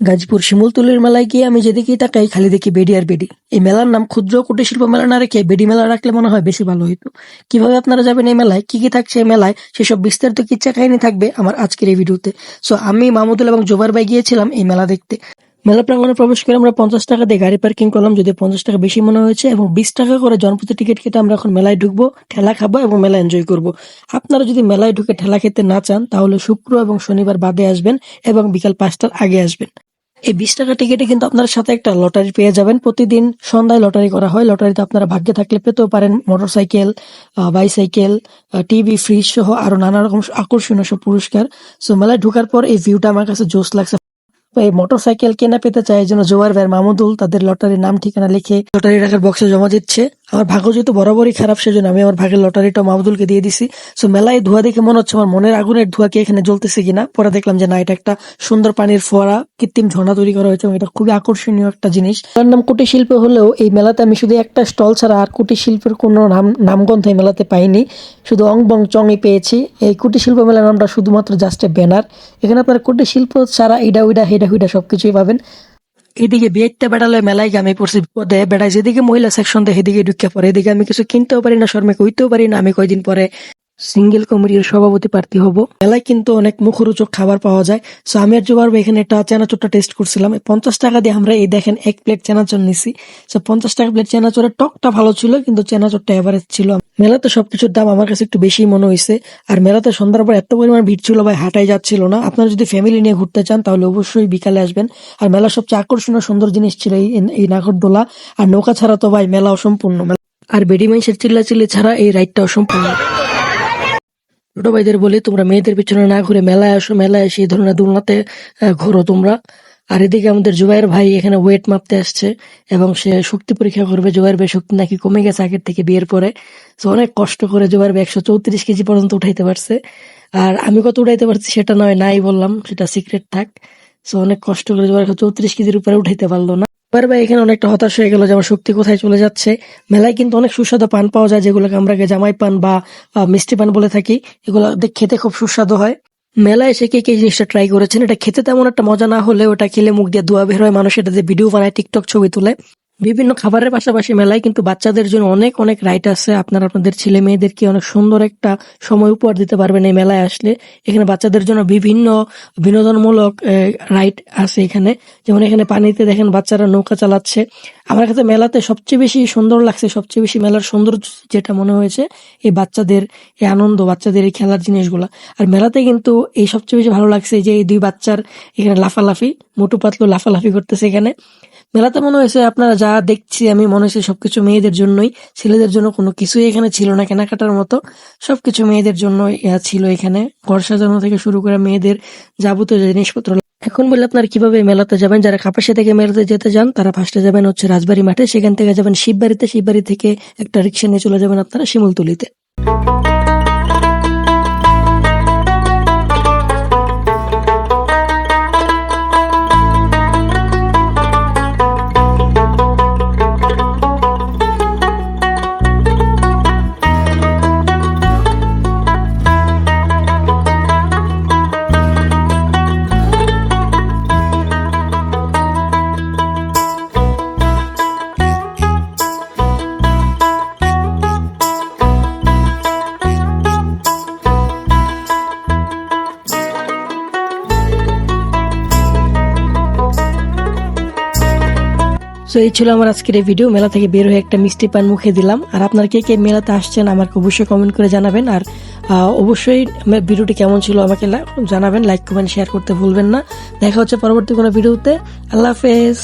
গাজীপুর শিমুলতলির মেলায় গিয়ে আমি যেদিকেই তাকাই খালি দেখি বেডি আর বেডি। এই মেলার নাম ক্ষুদ্র কুটির শিল্প মেলা না রেখে বেডি মেলা রাখলে মনে হয় বেশি ভালো হতো কীভাবে আপনারা যাবেন এই মেলায়? কি কি থাকছে এই মেলায়? সেসব বিস্তারিত কিচ্ছা কাহিনী থাকবে আমার আজকের এই ভিডিওতে। সো আমি মাহমুদুল এবং জোবার ভাই গিয়েছিলাম এই মেলা দেখতে। মেলা প্রাঙ্গণে প্রবেশ করে আমরা পঞ্চাশ টাকা দিয়ে গাড়ি পার্কিং করলাম যদি পঞ্চাশ টাকা বেশি মনে হয়েছে এবং বিশ টাকা করে জনপ্রতি টিকিট কেটে আমরা এখন মেলায় ঢুকবো, ঠেলা খাব এবং মেলা এনজয় করব। আপনারা যদি মেলায় ঢুকে ঠেলা খেতে না চান, তাহলে শুক্র এবং শনিবার বাদে আসবেন এবং বিকাল পাঁচটার আগে আসবেন। এই বিশ টাকা টিকিটে কিন্তু আপনার সাথে একটা লটারি পেয়ে যাবেন। প্রতিদিন সন্ধ্যায় লটারি করা হয়। লটারিতে আপনারা ভাগ্যে থাকলে পেতেও পারেন মোটরসাইকেল বাইসাইকেল টিভি ফ্রিজ সহ আরও নানা রকম আকর্ষণীয় সব পুরস্কার। সো মেলায় ঢোকার পর এই ভিউটা আমার কাছে জোস লাগছে। এই মোটরসাইকেল কেনা পেতে চায় জন্য জোয়ার ভাই মামুদুল তাদের লটারির নাম ঠিকানা লিখে লটারি রাখার বক্সে জমা দিচ্ছে। আমার ভাগ্য যেহেতু বরাবরই খারাপ, সেজন্য আমি আমার ভাগের লটারিটা মামুদুলকে দিয়ে দিছি। সো মেলায় ধোয়া দেখে মনে হচ্ছে আমার মনের আগুনের ধোয়া কি এখানে জ্বলতেছে কিনা। পরে দেখলাম যে না, এটা একটা সুন্দর পানির ফোয়ারা, কৃত্রিম ঝর্ণা তৈরি করা হয়েছে এটা খুবই আকর্ষণীয় একটা জিনিস। তার নাম কুটির শিল্প হলেও এই মেলাতে আমি শুধু একটা স্টল ছাড়া আর কুটির শিল্পের কোনো নাম, নামগন্ধ এই মেলাতে পাইনি। শুধু অং বং চংই পেয়েছি। এই কুটির শিল্প মেলার নামটা শুধুমাত্র জাস্ট এ ব্যানার এখানে আপনার কুটির শিল্প ছাড়া ইডা উইডা, হেডা হুইডা সবকিছুই পাবেন। এদিকে বিয়েতে বেড়ালে মেলায় আমি পড়ছি বিপদে বেড়াই যেদিকে মহিলা সেকশন দেয় সেদিকে ঢুকে পড়ে। এদিকে আমি কিছু কিনতেও পারি না, শর্মে কইতেও পারি না। আমি কয়দিন পরে সিঙ্গেল কমিটির সভাপতি প্রার্থী হব। মেলায় কিন্তু অনেক মুখরোচক খাবার পাওয়া যায়। সো আমি আর জোবার এখানে একটা চানাচুরটা টেস্ট করছিলাম। পঞ্চাশ টাকা দিয়ে আমরা এই দেখেন এক প্লেট চানাচুর নিছি। সো পঞ্চাশ টাকা প্লেট চানাচুরের টকটা ভালো ছিল, কিন্তু চানাচুরটা এভারেজ ছিল। মেলাতে সবকিছুর দাম আমার কাছে একটু বেশি মনে হয়েছে আর মেলাতে সন্ধ্যার পর এত পরিমাণ ভিড় ছিল ভাই, হাঁটাই যাচ্ছিল না। আপনারা যদি ফ্যামিলি নিয়ে ঘুরতে চান, তাহলে অবশ্যই বিকালে আসবেন। আর মেলার সবচেয়ে আকর্ষণীয় সুন্দর জিনিস ছিল এই নাগরদোলা। আর নৌকা ছাড়া তো ভাই মেলা অসম্পূর্ণ আর বেডি মাইন্সের চিল্লাচিল্লি ছাড়া এই রাইডটা অসম্পূর্ণ ছোট ভাইদের বলি, তোমরা মেয়েদের পিছনে না ঘুরে মেলায় আসো, মেলায় এসে এই ধরনের দোলনাতে ঘোরো তোমরা। আর এদিকে আমাদের জুবাইয়ের ভাই এখানে ওয়েট মাপতে আসছে এবং সে শক্তি পরীক্ষা করবে। জুবাইর ভাই শক্তি নাকি কমে গেছে আগের থেকে বিয়ের পরে। তো অনেক কষ্ট করে জুবাইর ভাই একশো চৌত্রিশ কেজি পর্যন্ত উঠাইতে পারছে। আর আমি কত উঠাইতে পারছি সেটা নয়, নাই বললাম, সেটা সিক্রেট থাক। তো অনেক কষ্ট করে জুবাইর চৌত্রিশ কেজির উপরে উঠাইতে পারল না। জুবাইর ভাই, এখানে অনেকটা হতাশ হয়ে গেল যে আমার শক্তি কোথায় চলে যাচ্ছে। মেলায় কিন্তু অনেক সুস্বাদু পান পাওয়া যায়, যেগুলোকে আমরা জামাই পান বা মিষ্টি পান বলে থাকি। এগুলো খেতে খুব সুস্বাদু হয়। মেলায় এসে কে কে জিনিসটা ট্রাই করেছেন, এটা খেতে তেমন একটা মজা না হলে ওটা খেলে মুখ দিয়ে দোয়া বের হয়, মানুষ এটাতে ভিডিও বানায় টিকটক ছবি তুলে। বিভিন্ন খাবারের পাশাপাশি মেলায় কিন্তু বাচ্চাদের জন্য অনেক অনেক রাইট আছে। আপনারা আপনাদের ছেলে মেয়েদেরকে অনেক সুন্দর একটা সময় উপহার দিতে পারবেন এই মেলায় আসলে। এখানে বাচ্চাদের জন্য বিভিন্ন বিনোদনমূলক রাইড আছে এখানে। যেমন এখানে পানিতে দেখেন বাচ্চারা নৌকা চালাচ্ছে। আমার কাছে মেলাতে সবচেয়ে বেশি সুন্দর লাগছে, সবচেয়ে বেশি মেলার সৌন্দর্য যেটা মনে হয়েছে, এই বাচ্চাদের, এই আনন্দ, বাচ্চাদের এই খেলার জিনিসগুলা। আর মেলাতে কিন্তু এই সবচেয়ে বেশি ভালো লাগছে যে এই দুই বাচ্চার এখানে লাফালাফি, মোটু পাতলু লাফালাফি করতেছে এখানে। মেলাতে মনে হয়েছে আপনারা যা দেখছি আমি, মনে হয়েছে সবকিছু মেয়েদের জন্যই, ছেলেদের জন্য কোনো কিছুই এখানে ছিল না কেনাকাটার মতো। সবকিছু মেয়েদের জন্য ছিল এখানে। ঘর সাজানো থেকে শুরু করে মেয়েদের যাবতীয় জিনিসপত্র এখন বলে আপনার কীভাবে মেলাতে যাবেন? যারা কাপাসিয়া থেকে মেলাতে যেতে যান, তারা ফার্স্টে যাবেন হচ্ছে রাজবাড়ি মাঠে। সেখান থেকে যাবেন শিববাড়িতে। শিববাড়ি থেকে একটা রিক্সা নিয়ে চলে যাবেন আপনারা শিমুলতলিতে। সো এই ছিল আমার আজকের এই ভিডিও মেলা থেকে বের হয়ে একটা মিষ্টি পান মুখে দিলাম। আর আপনার কে কে মেলাতে আসছেন আমাকে অবশ্যই কমেন্ট করে জানাবেন। আর অবশ্যই ভিডিওটি কেমন ছিল আমাকে জানাবেন। লাইক কমেন্ট শেয়ার করতে ভুলবেন না। দেখা হচ্ছে পরবর্তী কোনো ভিডিওতে আল্লাহ হাফেজ।